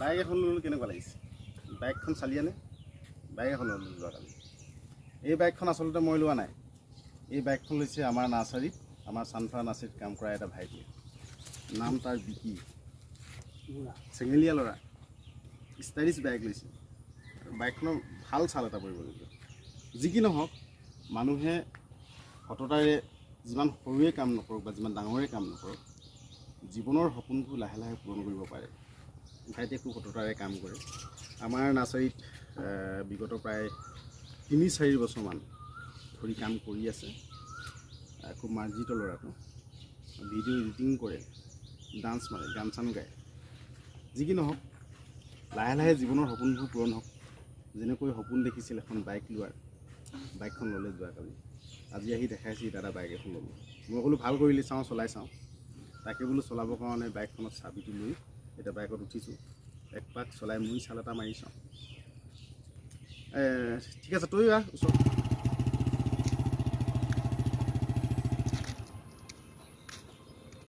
Bike এখন ল'লোঁ কেনেকুৱা লাগিছে? বাইকখন চালিয়ানে? বাইক এখন ল'লোঁ যোৱাকালি এই বাইকখন আচলতে মই লোৱা নাই। এই বাইকখন লৈছে আমাৰ নাৰ্চাৰীত আমাৰ চানফ্ৰা নাৰ্চাৰীত কাম কৰা এটা ভাইটিয়ে। নাম তাৰ বিকি। চেঙেলীয়া ল'ৰা। ষ্টাইলিছ বাইক লৈছে। বাইকখনৰ ভাল চাল এটা পৰিবলগীয়া যি কি নহওক মানুহে সততাৰে যিমান সৰুৱে কাম নকৰক বা যিমান ডাঙৰে কাম নকৰক জীৱনৰ সপোনবোৰ লাহে লাহে পূৰণ কৰিব পাৰে। ভাইটিয়ে খুব সততাৰে কাম কৰে। আমাৰ নাৰ্চাৰীত বিগত প্ৰায় তিনি চাৰি বছৰমান ধৰি কাম কৰি আছে। খুব মাৰ্জিত ল'ৰাটো। ভিডিঅ' এডিটিং কৰে ডান্স মাৰে গান চান গায়। যি কি নহওক লাহে লাহে জীৱনৰ সপোনবোৰ পূৰণ হওক। যেনেকৈ সপোন দেখিছিল এখন বাইক লোৱাৰ বাইকখন ল'লে যোৱাকালি। আজি আহি দেখাইছে দাদা বাইক এখন ল'লোঁ মই ক'লো ভাল কৰিলি চাওঁ চলাই চাওঁ। তাকে বোলো চলাবৰ কাৰণে বাইকখনত চাবিটো লৈ এতিয়া বাইকত উঠিছোঁ এক পাক চলাই মই চাল এটা মাৰি চাওঁ ঠিক আছে তয়ো আহ ওচৰত